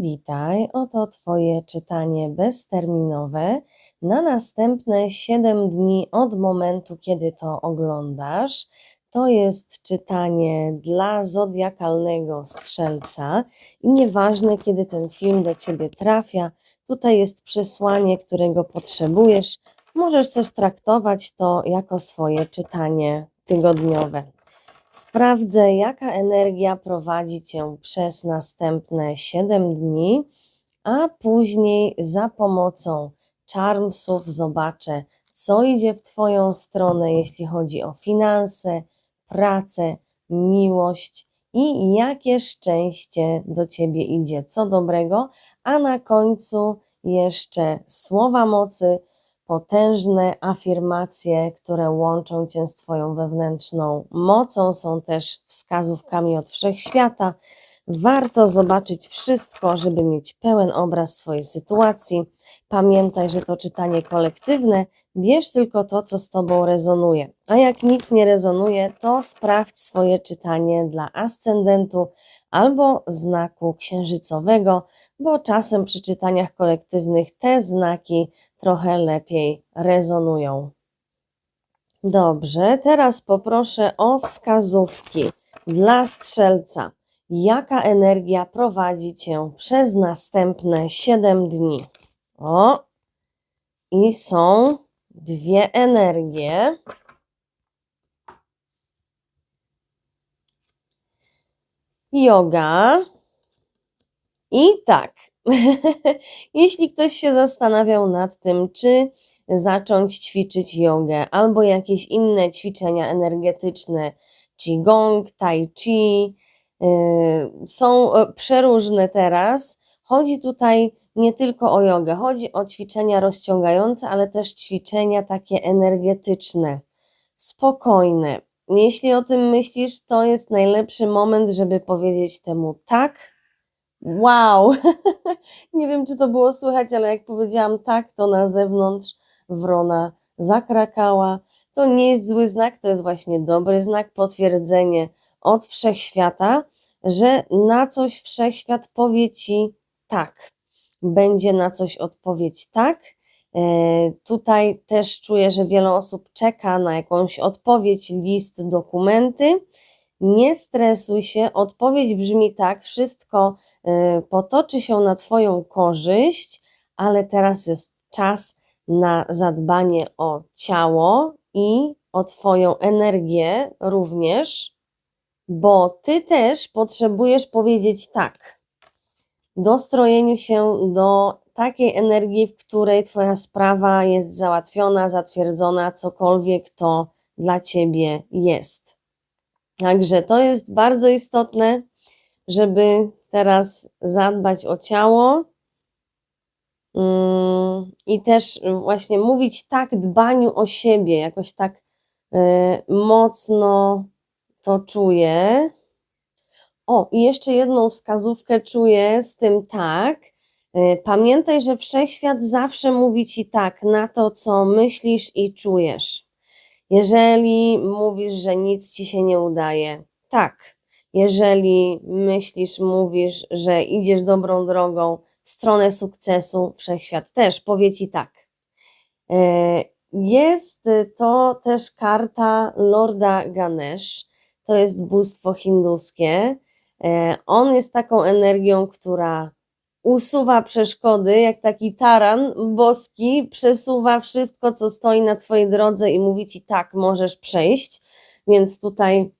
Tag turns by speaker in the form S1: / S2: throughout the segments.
S1: Witaj, oto Twoje czytanie bezterminowe na następne 7 dni od momentu, kiedy to oglądasz. To jest czytanie dla zodiakalnego strzelca i nieważne, kiedy ten film do Ciebie trafia, tutaj jest przesłanie, którego potrzebujesz. Możesz też traktować to jako swoje czytanie tygodniowe. Sprawdzę, jaka energia prowadzi Cię przez następne 7 dni, a później za pomocą charmsów zobaczę, co idzie w Twoją stronę, jeśli chodzi o finanse, pracę, miłość i jakie szczęście do Ciebie idzie, co dobrego, a na końcu jeszcze słowa mocy, potężne afirmacje, które łączą Cię z Twoją wewnętrzną mocą, są też wskazówkami od wszechświata. Warto zobaczyć wszystko, żeby mieć pełen obraz swojej sytuacji. Pamiętaj, że to czytanie kolektywne, bierz tylko to, co z Tobą rezonuje. A jak nic nie rezonuje, to sprawdź swoje czytanie dla ascendentu albo znaku księżycowego, bo czasem przy czytaniach kolektywnych te znaki trochę lepiej rezonują. Dobrze, teraz poproszę o wskazówki dla strzelca. Jaka energia prowadzi cię przez następne 7 dni? O, i są dwie energie. Yoga. I tak, jeśli ktoś się zastanawiał nad tym, czy zacząć ćwiczyć jogę albo jakieś inne ćwiczenia energetyczne, qigong, tai chi, yy, są przeróżne teraz. Chodzi tutaj nie tylko o jogę, chodzi o ćwiczenia rozciągające, ale też ćwiczenia takie energetyczne, spokojne. Jeśli o tym myślisz, to jest najlepszy moment, żeby powiedzieć temu tak. Wow! nie wiem, czy to było słychać, ale jak powiedziałam tak, to na zewnątrz wrona zakrakała. To nie jest zły znak, to jest właśnie dobry znak, potwierdzenie od wszechświata, że na coś wszechświat powie ci tak. Będzie na coś odpowiedź tak. E, tutaj też czuję, że wiele osób czeka na jakąś odpowiedź, list, dokumenty. Nie stresuj się, odpowiedź brzmi tak, wszystko y, potoczy się na Twoją korzyść, ale teraz jest czas na zadbanie o ciało i o Twoją energię również, bo Ty też potrzebujesz powiedzieć tak. Dostrojeniu się do takiej energii, w której Twoja sprawa jest załatwiona, zatwierdzona, cokolwiek to dla Ciebie jest. Także to jest bardzo istotne, żeby teraz zadbać o ciało mm, i też właśnie mówić tak dbaniu o siebie, jakoś tak e, mocno to czuję. O, i jeszcze jedną wskazówkę czuję z tym tak. E, pamiętaj, że wszechświat zawsze mówi ci tak na to, co myślisz i czujesz. Jeżeli mówisz, że nic ci się nie udaje, tak. Jeżeli myślisz, mówisz, że idziesz dobrą drogą w stronę sukcesu, wszechświat też powie ci tak. E, jest to też karta Lorda Ganesh. To jest bóstwo hinduskie. E, on jest taką energią, która usuwa przeszkody, jak taki taran boski, przesuwa wszystko, co stoi na Twojej drodze i mówi Ci tak, możesz przejść. Więc tutaj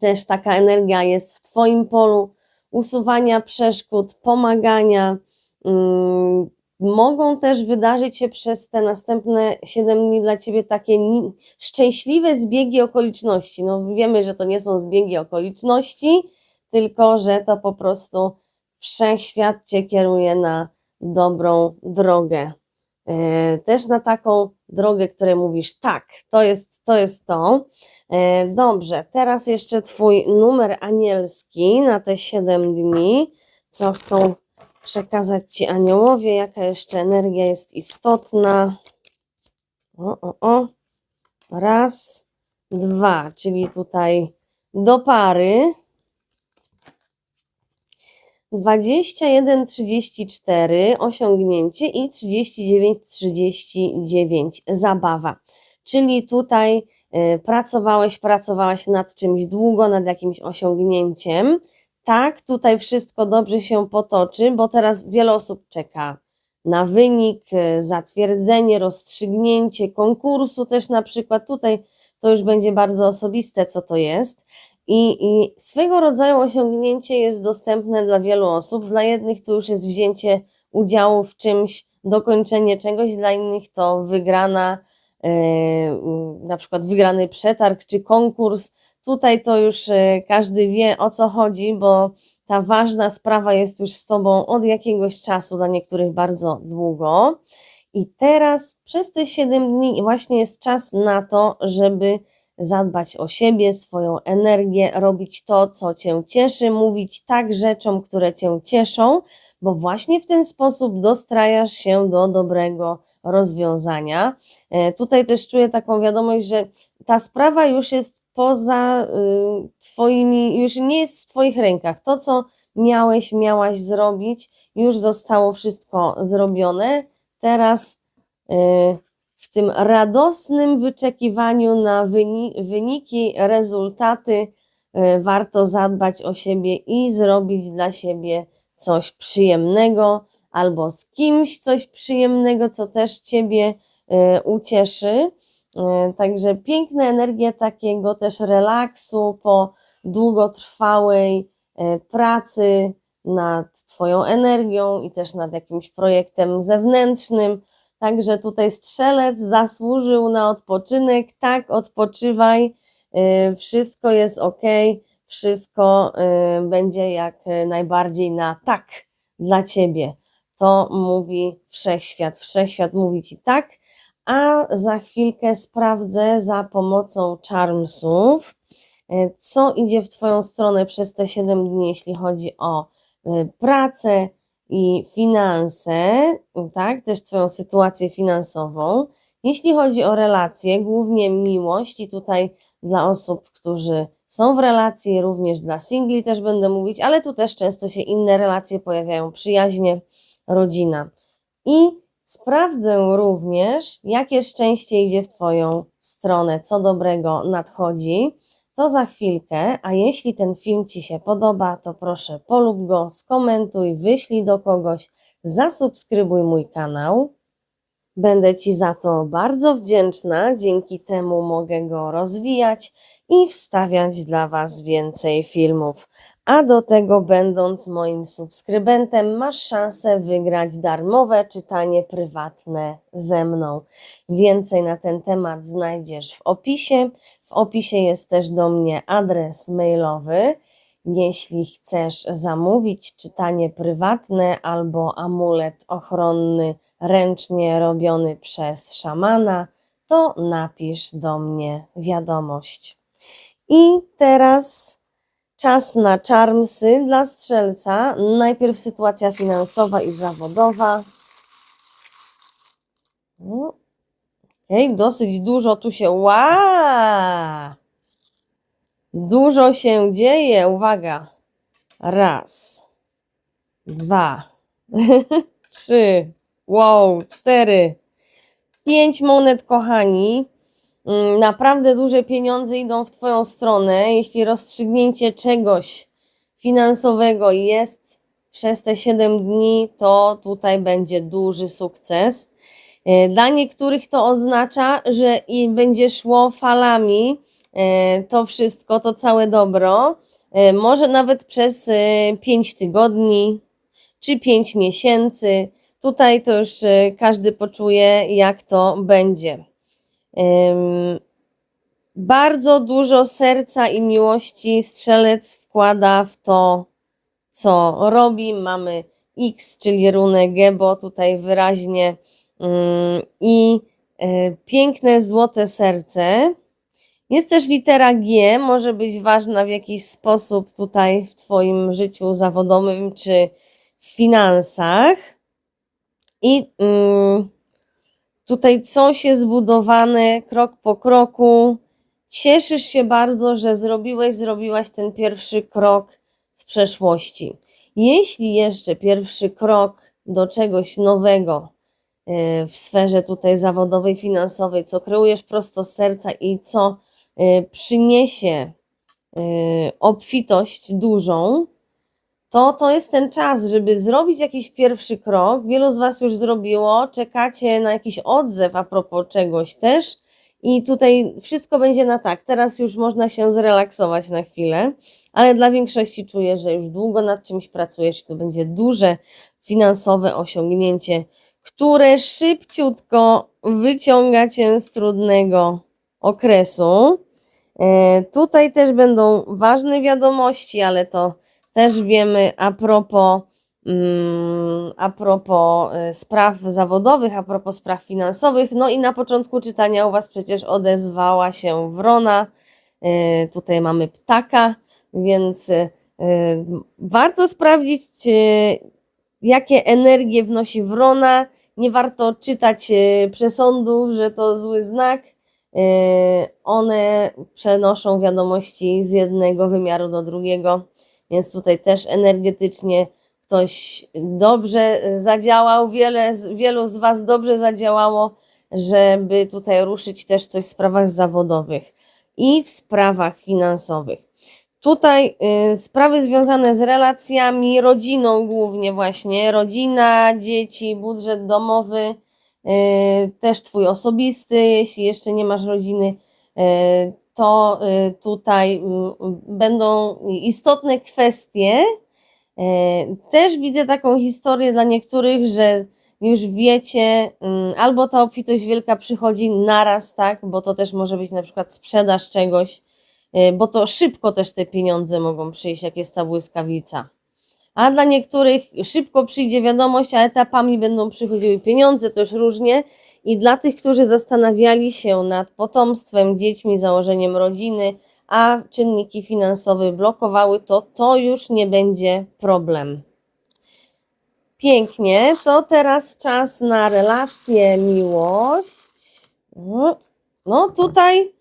S1: też taka energia jest w Twoim polu usuwania przeszkód, pomagania. Hmm, mogą też wydarzyć się przez te następne 7 dni dla Ciebie takie szczęśliwe zbiegi okoliczności. No wiemy, że to nie są zbiegi okoliczności, tylko że to po prostu wszechświat cię kieruje na dobrą drogę. E, też na taką drogę, której mówisz, tak, to jest to. Jest to. E, dobrze, teraz jeszcze Twój numer anielski na te 7 dni. Co chcą przekazać Ci aniołowie, jaka jeszcze energia jest istotna. O, o, o. Raz, dwa, czyli tutaj do pary 21-34 osiągnięcie i 39-39 zabawa. Czyli tutaj y, pracowałeś, pracowałaś nad czymś długo, nad jakimś osiągnięciem. Tak, tutaj wszystko dobrze się potoczy, bo teraz wiele osób czeka na wynik, y, zatwierdzenie, rozstrzygnięcie konkursu też na przykład. Tutaj to już będzie bardzo osobiste, co to jest. I, I swego rodzaju osiągnięcie jest dostępne dla wielu osób. Dla jednych to już jest wzięcie udziału w czymś, dokończenie czegoś, dla innych to wygrana, yy, na przykład wygrany przetarg czy konkurs. Tutaj to już yy, każdy wie o co chodzi, bo ta ważna sprawa jest już z Tobą od jakiegoś czasu, dla niektórych bardzo długo. I teraz przez te 7 dni właśnie jest czas na to, żeby zadbać o siebie, swoją energię, robić to, co Cię cieszy, mówić tak rzeczom, które Cię cieszą, bo właśnie w ten sposób dostrajasz się do dobrego rozwiązania. E, Tutaj też czuję taką wiadomość, że ta sprawa już jest poza y, Twoimi, już nie jest w Twoich rękach. To, co miałeś, miałaś zrobić, już zostało wszystko zrobione. Teraz y, tym radosnym wyczekiwaniu na wyni wyniki, rezultaty, y, warto zadbać o siebie i zrobić dla siebie coś przyjemnego, albo z kimś coś przyjemnego, co też Ciebie y, ucieszy. Y, Także piękna energia takiego też relaksu po długotrwałej pracy nad Twoją energią i też nad jakimś projektem zewnętrznym. Także tutaj strzelec zasłużył na odpoczynek. Tak, odpoczywaj. y, Wszystko jest ok, wszystko y, będzie jak y, najbardziej na tak dla ciebie. To mówi wszechświat. Wszechświat mówi ci tak, a za chwilkę sprawdzę za pomocą charmsów, co idzie w Twoją stronę przez te 7 dni, jeśli chodzi o pracę i finanse, tak, też Twoją sytuację finansową. Jeśli chodzi o relacje, głównie miłość, i tutaj dla osób, którzy są w relacji, również dla singli też będę mówić, ale tu też często się inne relacje pojawiają, przyjaźnie, rodzina. I sprawdzę również, jakie szczęście idzie w Twoją stronę, co dobrego nadchodzi. To za chwilkę, a jeśli ten film Ci się podoba, to proszę polub go, skomentuj, wyślij do kogoś, zasubskrybuj mój kanał. Będę Ci za to bardzo wdzięczna, dzięki temu mogę go rozwijać i wstawiać dla Was więcej filmów. A do tego, będąc moim subskrybentem, masz szansę wygrać darmowe czytanie prywatne ze mną. Więcej na ten temat znajdziesz w opisie. W opisie jest też do mnie adres mailowy. Jeśli chcesz zamówić czytanie prywatne albo amulet ochronny ręcznie robiony przez szamana, to napisz do mnie wiadomość. I teraz czas na czarmsy dla strzelca. Najpierw sytuacja finansowa i zawodowa. No. Okej, dosyć dużo tu się. Ła! Dużo się dzieje. Uwaga. Raz, dwa, trzy, wow, cztery, pięć monet, kochani. Mm, Naprawdę duże pieniądze idą w Twoją stronę. Jeśli rozstrzygnięcie czegoś finansowego jest przez te 7 dni, to tutaj będzie duży sukces. E, Dla niektórych to oznacza, że i będzie szło falami e, to wszystko, to całe dobro. E, Może nawet przez 5 tygodni czy 5 miesięcy. Tutaj to już każdy poczuje, jak to będzie. Bardzo dużo serca i miłości strzelec wkłada w to, co robi. Mamy X, czyli runę Gebo tutaj wyraźnie ym, i e, piękne złote serce. Jest też litera G, może być ważna w jakiś sposób tutaj w Twoim życiu zawodowym czy w finansach. I ym, tutaj coś jest zbudowane krok po kroku. Cieszysz się bardzo, że zrobiłeś, zrobiłaś ten pierwszy krok w przeszłości. Jeśli jeszcze pierwszy krok do czegoś nowego y, w sferze tutaj zawodowej, finansowej, co kreujesz prosto z serca i co y, przyniesie y, obfitość dużą, to to jest ten czas, żeby zrobić jakiś pierwszy krok. Wielu z Was już zrobiło, czekacie na jakiś odzew a propos czegoś też. I tutaj wszystko będzie na tak. Teraz już można się zrelaksować na chwilę, ale dla większości czuję, że już długo nad czymś pracujesz i to będzie duże finansowe osiągnięcie, które szybciutko wyciąga cię z trudnego okresu. E, tutaj też będą ważne wiadomości, ale to też wiemy a propos, mm, a propos e, spraw zawodowych, a propos spraw finansowych. No i na początku czytania u Was przecież odezwała się wrona. E, Tutaj mamy ptaka, więc e, warto sprawdzić, jakie energie wnosi wrona. Nie warto czytać przesądów, że to zły znak. One przenoszą wiadomości z jednego wymiaru do drugiego, więc tutaj też energetycznie ktoś dobrze zadziałał, wiele, wielu z Was dobrze zadziałało, żeby tutaj ruszyć też coś w sprawach zawodowych i w sprawach finansowych. Tutaj y, sprawy związane z relacjami, rodziną głównie właśnie, rodzina, dzieci, budżet domowy, y, też Twój osobisty, jeśli jeszcze nie masz rodziny, y, to y, tutaj y, będą istotne kwestie. Y, Też widzę taką historię dla niektórych, że już wiecie, albo ta obfitość wielka przychodzi naraz, tak, bo to też może być na przykład sprzedaż czegoś, y, bo to szybko też te pieniądze mogą przyjść, jak jest ta błyskawica. A dla niektórych szybko przyjdzie wiadomość, a etapami będą przychodziły pieniądze, to już różnie. I dla tych, którzy zastanawiali się nad potomstwem, dziećmi, założeniem rodziny, a czynniki finansowe blokowały to, to już nie będzie problem. Pięknie, to teraz czas na relacje, miłość. No, no tutaj,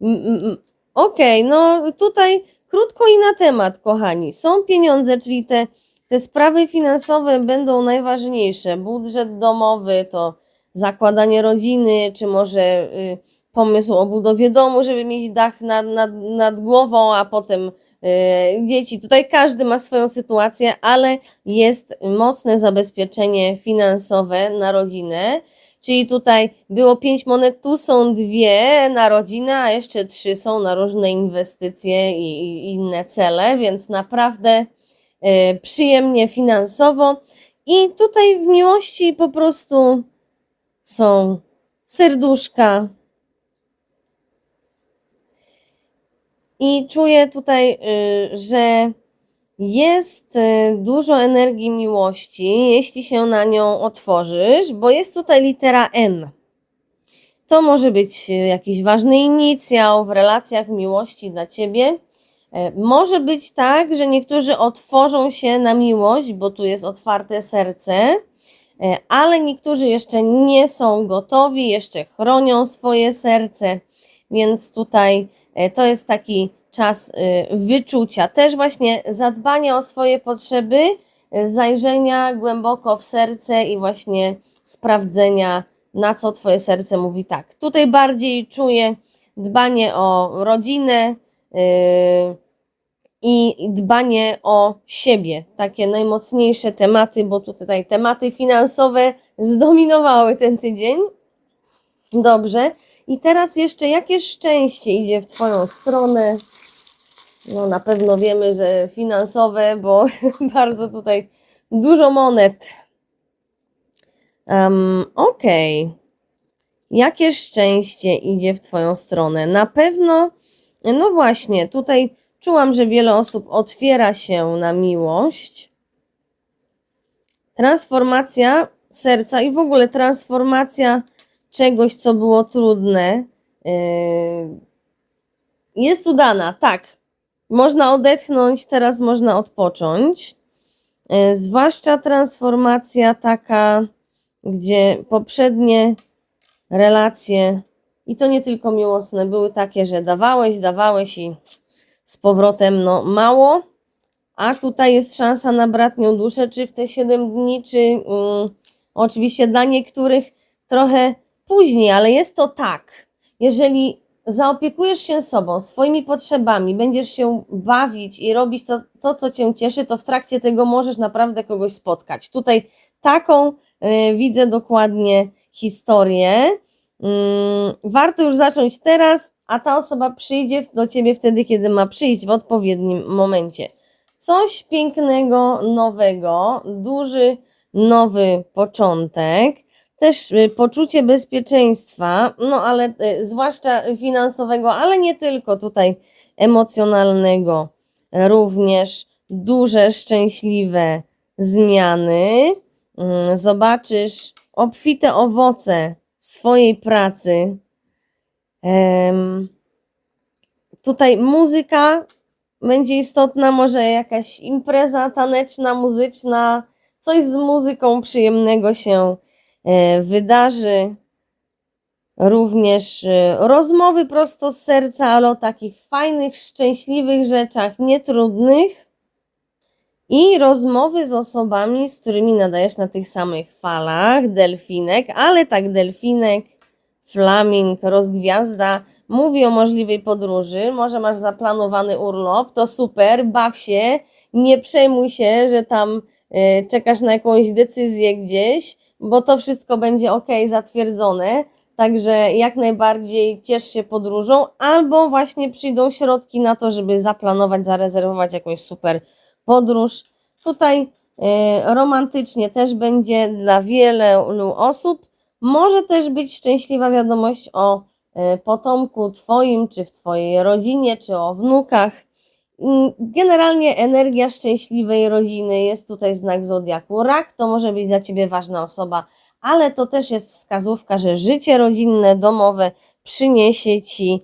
S1: mm, mm, okej, no tutaj krótko i na temat, kochani. Są pieniądze, czyli te, te sprawy finansowe będą najważniejsze. Budżet domowy to zakładanie rodziny, czy może y, pomysł o budowie domu, żeby mieć dach nad, nad, nad głową, a potem y, dzieci. Tutaj każdy ma swoją sytuację, ale jest mocne zabezpieczenie finansowe na rodzinę. Czyli tutaj było pięć monet, tu są dwie na rodzinę, a jeszcze trzy są na różne inwestycje i, inne cele, więc naprawdę e, przyjemnie finansowo. I tutaj w miłości po prostu są serduszka. I czuję tutaj, y, że jest y, dużo energii miłości, jeśli się na nią otworzysz, bo jest tutaj litera N. To może być y, jakiś ważny inicjał w relacjach miłości dla ciebie. Może być tak, że niektórzy otworzą się na miłość, bo tu jest otwarte serce, ale niektórzy jeszcze nie są gotowi, jeszcze chronią swoje serce, więc tutaj e, to jest taki czas y, wyczucia, też właśnie zadbania o swoje potrzeby, zajrzenia głęboko w serce i właśnie sprawdzenia, na co Twoje serce mówi tak. Tutaj bardziej czuję dbanie o rodzinę y, i dbanie o siebie. Takie najmocniejsze tematy, bo tutaj tematy finansowe zdominowały ten tydzień. Dobrze. I teraz jeszcze jakie szczęście idzie w Twoją stronę? No na pewno wiemy, że finansowe, bo bardzo tutaj dużo monet. Um, Okej. Jakie szczęście idzie w Twoją stronę? Na pewno, no właśnie, tutaj czułam, że wiele osób otwiera się na miłość. Transformacja serca i w ogóle transformacja czegoś, co było trudne, yy, jest udana. Tak, można odetchnąć, teraz można odpocząć. Yy, Zwłaszcza transformacja taka, gdzie poprzednie relacje, i to nie tylko miłosne, były takie, że dawałeś, dawałeś i z powrotem no mało, a tutaj jest szansa na bratnią duszę, czy w te 7 dni, czy mm, oczywiście dla niektórych trochę później, ale jest to tak. Jeżeli zaopiekujesz się sobą, swoimi potrzebami, będziesz się bawić i robić to, to co cię cieszy, to w trakcie tego możesz naprawdę kogoś spotkać. Tutaj taką y, widzę dokładnie historię. Mm, warto już zacząć teraz, a ta osoba przyjdzie do ciebie wtedy, kiedy ma przyjść w odpowiednim momencie. Coś pięknego, nowego, duży, nowy początek, też y, poczucie bezpieczeństwa, no ale y, zwłaszcza finansowego, ale nie tylko tutaj emocjonalnego, również duże, szczęśliwe zmiany. Mm, Zobaczysz obfite owoce swojej pracy. Em, Tutaj muzyka będzie istotna, może jakaś impreza taneczna, muzyczna, coś z muzyką przyjemnego się e, wydarzy. Również e, rozmowy prosto z serca, ale o takich fajnych, szczęśliwych rzeczach, nietrudnych. I rozmowy z osobami, z którymi nadajesz na tych samych falach, delfinek, ale tak delfinek, flaming, rozgwiazda, mówi o możliwej podróży, może masz zaplanowany urlop, to super, baw się, nie przejmuj się, że tam y, czekasz na jakąś decyzję gdzieś, bo to wszystko będzie ok, zatwierdzone, także jak najbardziej ciesz się podróżą, albo właśnie przyjdą środki na to, żeby zaplanować, zarezerwować jakąś super podróż. Tutaj y, romantycznie też będzie dla wielu osób, może też być szczęśliwa wiadomość o y, potomku Twoim, czy w Twojej rodzinie, czy o wnukach. Mm, Generalnie energia szczęśliwej rodziny jest tutaj znak zodiaku. Rak to może być dla Ciebie ważna osoba, ale to też jest wskazówka, że życie rodzinne, domowe przyniesie Ci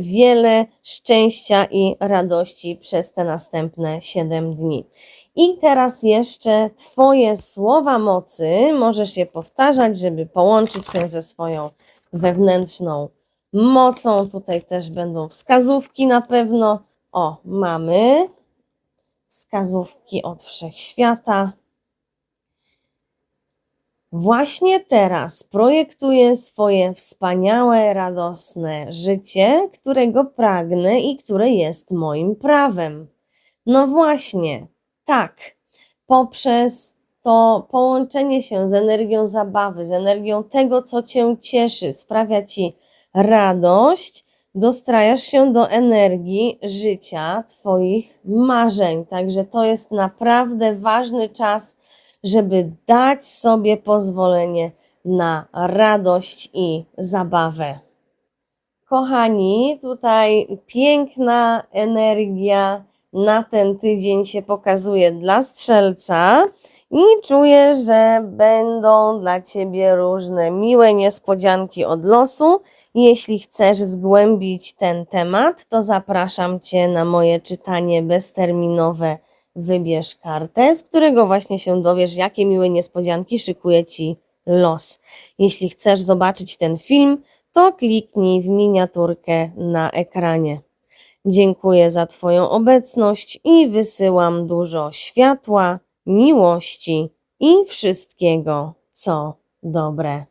S1: wiele szczęścia i radości przez te następne 7 dni. I teraz jeszcze Twoje słowa mocy, możesz je powtarzać, żeby połączyć się ze swoją wewnętrzną mocą. Tutaj też będą wskazówki na pewno. O, mamy wskazówki od wszechświata. Właśnie teraz projektuję swoje wspaniałe, radosne życie, którego pragnę i które jest moim prawem. No właśnie, tak, poprzez to połączenie się z energią zabawy, z energią tego, co cię cieszy, sprawia ci radość, dostrajasz się do energii życia Twoich marzeń. Także to jest naprawdę ważny czas, żeby dać sobie pozwolenie na radość i zabawę. Kochani, tutaj piękna energia na ten tydzień się pokazuje dla strzelca i czuję, że będą dla ciebie różne miłe niespodzianki od losu. Jeśli chcesz zgłębić ten temat, to zapraszam cię na moje czytanie bezterminowe. Wybierz kartę, z którego właśnie się dowiesz, jakie miłe niespodzianki szykuje ci los. Jeśli chcesz zobaczyć ten film, to kliknij w miniaturkę na ekranie. Dziękuję za Twoją obecność i wysyłam dużo światła, miłości i wszystkiego, co dobre.